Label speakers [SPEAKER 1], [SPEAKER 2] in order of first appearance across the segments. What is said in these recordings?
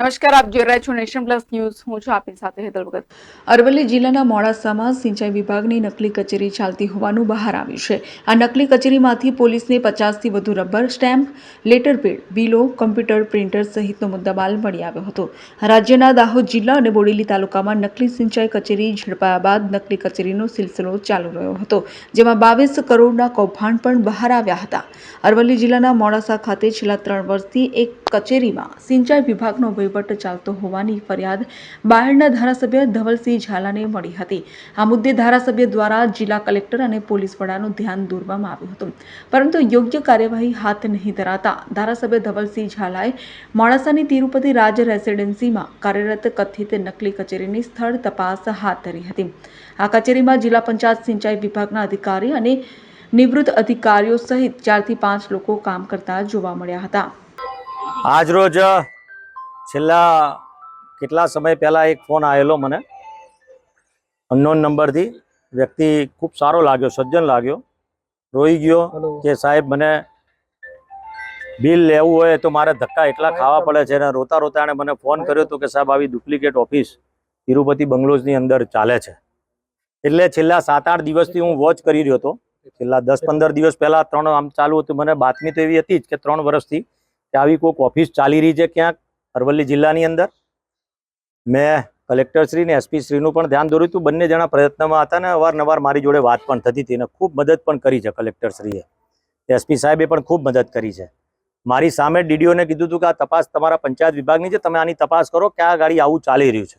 [SPEAKER 1] નમસ્કાર, આપ જોઈ રહ્યા છો નેશન પ્લસ ન્યૂઝ. હું છું આપની સાથે હેતલ ભગત.
[SPEAKER 2] અરવલ્લી જિલ્લાના મોડાસામાં સિંચાઈ વિભાગની નકલી કચેરી ચાલતી હોવાનું બહાર આવ્યું છે. આ નકલી કચેરીમાંથી પોલીસને પચાસથી વધુ રબર સ્ટેમ્પ લેટરપેડ બિલો, કમ્પ્યુટર, પ્રિન્ટર સહિતનો મુદ્દામાલ મળી આવ્યો હતો. રાજ્યના દાહોદ જિલ્લા અને બોડેલી તાલુકામાં નકલી સિંચાઈ કચેરી ઝડપાયા બાદ નકલી કચેરીનો સિલસિલો ચાલુ રહ્યો હતો, જેમાં બાવીસ કરોડના કૌભાંડ પણ બહાર આવ્યા હતા. અરવલ્લી જિલ્લાના મોડાસા ખાતે છેલ્લા ત્રણ વર્ષથી એક કચેરીમાં સિંચાઈ વિભાગનો વહીવટ ચાલતો હોવાની ફરિયાદ બાયડના ધારાસભ્ય ધવલસિંહ ઝાલાને મળી હતી. આ મુદ્દે ધારાસભ્ય દ્વારા જિલ્લા કલેક્ટર અને પોલીસ વડાનું ધ્યાન દોરવામાં આવ્યું હતું. પરંતુ યોગ્ય કાર્યવાહી હાથ નહીં ધરાતા ધારાસભ્ય ધવલસિંહ ઝાલાએ મોડાસાની તિરુપતિ રાજ રેસિડેન્સીમાં કાર્યરત કથિત નકલી કચેરીની સ્થળ તપાસ હાથ ધરી હતી. આ કચેરીમાં જિલ્લા પંચાયત સિંચાઈ વિભાગના અધિકારી અને નિવૃત્ત અધિકારીઓ સહિત ચારથી પાંચ લોકો કામ કરતા જોવા મળ્યા હતા.
[SPEAKER 3] આજ રોજ છેલ્લા કેટલા સમય પહેલાં એક ફોન આવેલો મને? અનનોન નંબરથી વ્યક્તિ ખૂબ સારો લાગ્યો સજ્જન લાગ્યો. રોઈ ગયો કે સાહેબ મને બિલ લેવું હોય તો મારે ધક્કા એટલા ખાવા પડે છે અને રોતા રોતા એણે મને ફોન કર્યો હતો કે સાહેબ આવી ડુપ્લિકેટ ઓફિસ તિરુપતિ બંગલોઝની અંદર ચાલે છે. એટલે છેલ્લા સાત આઠ દિવસથી હું વોચ કરી રહ્યો હતો. છેલ્લા દસ પંદર દિવસ પહેલાં ત્રણ આમ ચાલુ હતું. મને બાતમી તો એવી હતી જ કે ત્રણ વર્ષથી કે આવી કોઈક ઓફિસ ચાલી રહી છે ક્યાંક. અરવલ્લી જિલ્લાની અંદર. મેં કલેક્ટરશ્રી ને એસપી શ્રીનું પણ ધ્યાન દોર્યું હતું. બંને જણા પ્રયત્નમાં હતા ને અવારનવાર મારી જોડે વાત પણ થતી હતી અને ખૂબ મદદ પણ કરી છે કલેક્ટરશ્રીએ. એસપી સાહેબે પણ ખૂબ મદદ કરી છે. મારી સામે ડીડીઓને કીધું હતું કે આ તપાસ તમારા પંચાયત વિભાગની છે, તમે આની તપાસ કરો કે આ ગાડી આવું ચાલી રહ્યું છે.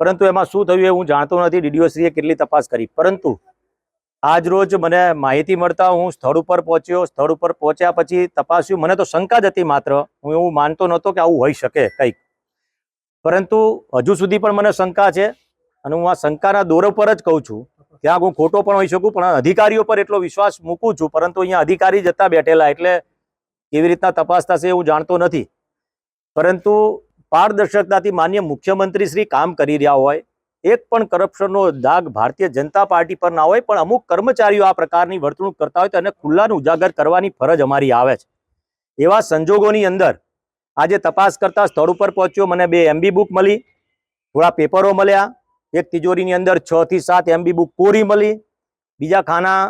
[SPEAKER 3] પરંતુ એમાં શું થયું એ હું જાણતો નથી. ડીડીઓશ્રીએ કેટલી તપાસ કરી. પરંતુ આજ રોજ મને માહિતી મળતા હું સ્થળ ઉપર પહોંચ્યો. સ્થળ ઉપર પહોંચ્યા પછી તપાસ્યું. મને તો શંકા જ હતી માત્ર. હું એવું માનતો નહોતો કે આવું હોઈ શકે કંઈક. પરંતુ હજુ સુધી પણ મને શંકા છે અને હું આ શંકાના દોર પર જ કહું છું. ત્યાં હું ખોટો પણ હોઈ શકું, પણ અધિકારીઓ પર એટલો વિશ્વાસ મૂકું છું. પરંતુ અહીંયા અધિકારી જતા બેઠેલા, એટલે કેવી રીતના તપાસ થશે એવું જાણતો નથી. પરંતુ પારદર્શકતાથી માન્ય મુખ્યમંત્રી શ્રી કામ કરી રહ્યા હોય એક પણ કરપ્શનનો દાગ ભારતીય જનતા પાર્ટી પર ના હોય, પણ અમુક કર્મચારીઓ આ પ્રકારની વર્તણૂક કરતા હોય તો એને ખુલ્લાનું ઉજાગર કરવાની ફરજ અમારી આવે છે. એવા સંજોગોની અંદર આજે તપાસ કરતા સ્થળ ઉપર પહોંચ્યો, મને બે એમબી બુક મળી, થોડા પેપરો મળ્યા. એક તિજોરીની અંદર છ થી સાત એમબી બુક કોરી મળી. બીજા ખાના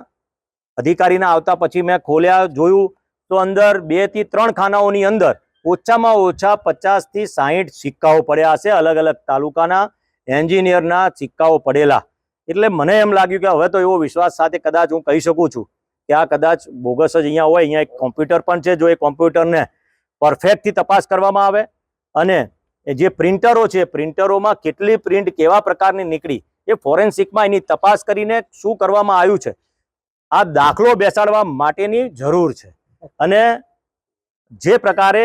[SPEAKER 3] અધિકારીના આવતા પછી મેં ખોલ્યા, જોયું તો અંદર બેથી ત્રણ ખાનાઓની અંદર ઓછામાં ઓછા પચાસથી સાહીઠ સિક્કાઓ પડ્યા હશે અલગ અલગ તાલુકાના. એન્જિનિયરના સિક્કાઓ પડેલા. એટલે મને એમ લાગ્યું કે હવે તો એવો વિશ્વાસ સાથે કદાચ હું કહી શકું છું કે આ કદાચ બોગસ જ અહીંયા હોય, અહીંયા એક કોમ્પ્યુટર પણ છે જો એ કોમ્પ્યુટરને પરફેક્ટથી તપાસ કરવામાં આવે. અને જે પ્રિન્ટરો છે પ્રિન્ટરોમાં કેટલી પ્રિન્ટ કેવા પ્રકારની નીકળી, એ ફોરેન્સિકમાં એની તપાસ કરીને શું કરવામાં આવ્યું છે. આ દાખલો બેસાડવા માટેની જરૂર છે. અને જે પ્રકારે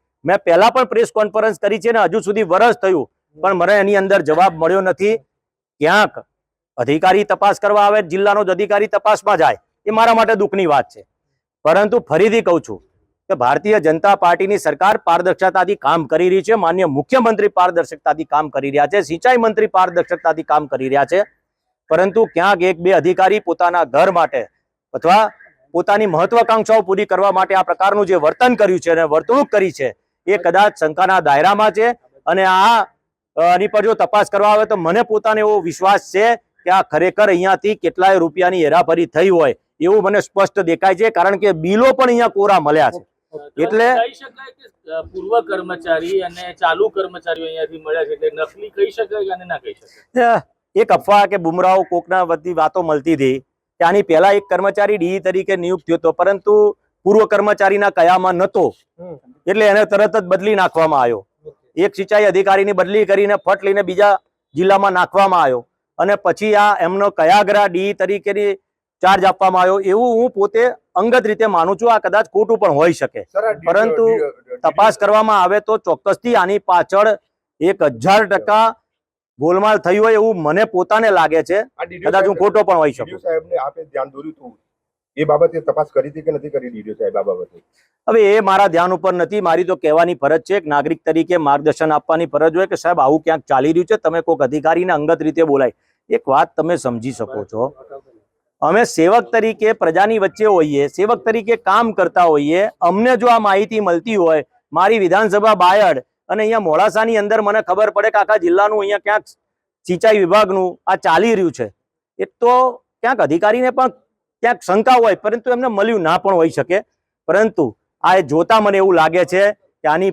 [SPEAKER 3] મેં પહેલા પણ પ્રેસ કોન્ફરન્સ કરી છે ને હજુ સુધી વરસ થયું, પણ મને એની અંદર જવાબ મળ્યો નથી. ક્યાંક અધિકારી તપાસ કરવા આવે, જિલ્લાનો જ અધિકારી તપાસમાં જાય, એ મારા માટે દુઃખની વાત છે. પરંતુ ફરીથી કહું છું કે ભારતીય જનતા પાર્ટીની સરકાર પારદર્શકતાથી કામ કરી રહી છે, માન્ય મુખ્યમંત્રી પારદર્શકતાથી કામ કરી રહ્યા છે, સિંચાઈ મંત્રી પારદર્શકતાથી કામ કરી રહ્યા છે. પરંતુ ક્યાંક એક બે અધિકારી પોતાના ઘર માટે અથવા પોતાની મહત્વાકાંક્ષાઓ પૂરી કરવા માટે આ પ્રકારનું જે વર્તન કર્યું છે અને વર્તણૂક કરી છે એ કદાચ શંકાના દાયરામાં છે. અને આ આની પર જો તપાસ કરવા આવે તો મને પોતાને એવો વિશ્વાસ છે કે આ ખરેખર અહીંયાથી કેટલાય રૂપિયાની હેરાફરી થઈ હોય એવું મને સ્પષ્ટ દેખાય છે. કારણ કે બિલો પણ અહીંયા કોરા મળ્યા છે. એટલે
[SPEAKER 4] કહી શકાય કે અ, પૂર્વ કર્મચારી અને ચાલુ કર્મચારીઓ અહીંયાથી મળ્યા છે એટલે નકલી કહી શકાય કે ના કહી શકાય?
[SPEAKER 3] એક અફવા કે બુમરાઓ કોકના બધી વાતો મળતી હતી. ત્યાંની પહેલા એક કર્મચારી ડી તરીકે નિયુક્ત થયો હતો. પરંતુ પૂર્વ કર્મચારીના કયામાં નતો એટલે એને તરત જ બદલી નાખવામાં આવ્યો. એક સિંચાઈ અધિકારીની બદલી કરીને ફટ લઈને બીજા જિલ્લામાં નાખવામાં આવ્યો. અને પછી આ એમનો કયાગ્રા ડી તરીકેની ચાર્જ આપવામાં આવ્યો. એવું હું પોતે અંગત રીતે માનું છું આ કદાચ ખોટું પણ હોઈ શકે. પરંતુ તપાસ કરવામાં આવે તો ચોક્કસથી આની પાછળ એક હજાર ટકા ગોલમાલ થયું હોય એવું મને પોતાને લાગે છે. કદાચ હું ખોટો પણ હોઈ શકું.
[SPEAKER 5] સાહેબને આપે ધ્યાન દોર્યું હતું એ બાબતે તપાસ કરી હતી કે નથી કરી ડીડીઓ સાહેબ આ બાબતે?
[SPEAKER 3] હવે એ મારા ધ્યાન ઉપર નથી, મારી તો કહેવાની ફરજ છે, એક નાગરિક તરીકે માર્ગદર્શન આપવાની ફરજ હોય કે સાહેબ આવું ક્યાંક ચાલી રહ્યું છે, તમે કોઈક અધિકારીને અંગત રીતે બોલાય. એક વાત તમે સમજી શકો છો. અમે સેવક તરીકે પ્રજાની વચ્ચે હોઈએ, સેવક તરીકે કામ કરતા હોઈએ, અમને જો આ માહિતી મળતી હોય, મારી વિધાનસભા બાયડ અને અહીંયા મોડાસાની અંદર મને ખબર પડે કે આખા જિલ્લાનું અહીંયા ક્યાંક સિંચાઈ વિભાગનું આ ચાલી રહ્યું છે. એ તો ક્યાંક અધિકારીને પણ ક્યાંક શંકા હોય, પરંતુ એમને મળ્યું ના પણ હોઈ શકે. પરંતુ આ જોતા મને એવું લાગે છે કે આની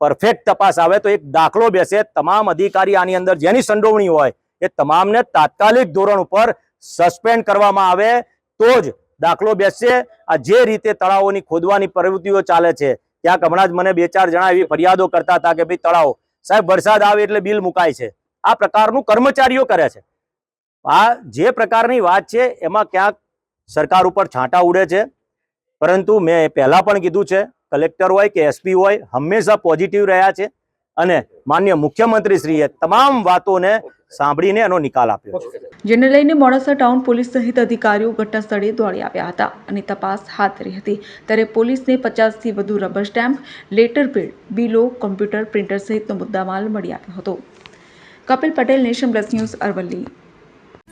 [SPEAKER 3] પરફેક્ટ તપાસ આવે તો એક દાખલો બેસે. તમામ અધિકારી આની અંદર જેની સંડોવણી હોય, એ તમામને તાત્કાલિક ધોરણ ઉપર સસ્પેન્ડ કરવામાં આવે તો જ દાખલો બેસશે. આ જે રીતે તળાવોની ખોદવાની પ્રવૃત્તિઓ ચાલે છે, ક્યાંક હમણાં જ મને બે ચાર જણા એવી ફરિયાદો કરતા હતા કે ભાઈ તળાવ, સાહેબ વરસાદ આવે એટલે બિલ મુકાય છે. આ પ્રકારનું કર્મચારીઓ કરે છે. આ જે પ્રકારની વાત છે, એમાં ક્યાંક સરકાર ઉપર છાંટા ઉડે છે. પરંતુ મેં પહેલાં પણ કીધું છે, કલેક્ટર હોય કે એસપી હોય, હંમેશા પોઝિટિવ રહ્યા છે અને માન્ય મુખ્યમંત્રીશ્રીએ તમામ વાતોને સાંભળીને એનો નિકાલ આપ્યો
[SPEAKER 2] જેને લઈને મોડાસા ટાઉન પોલીસ સહિત અધિકારીઓ ઘટના સ્થળે દોડી આવ્યા હતા અને તપાસ હાથ ધરી હતી. ત્યારે પોલીસને પચાસથી વધુ રબર સ્ટેમ્પ લેટર પેડ બિલો કોમ્પ્યુટર પ્રિન્ટર સહિતનો મુદ્દામાલ મળી આવ્યો હતો. Kapil Patel, nation plus news Aravalli.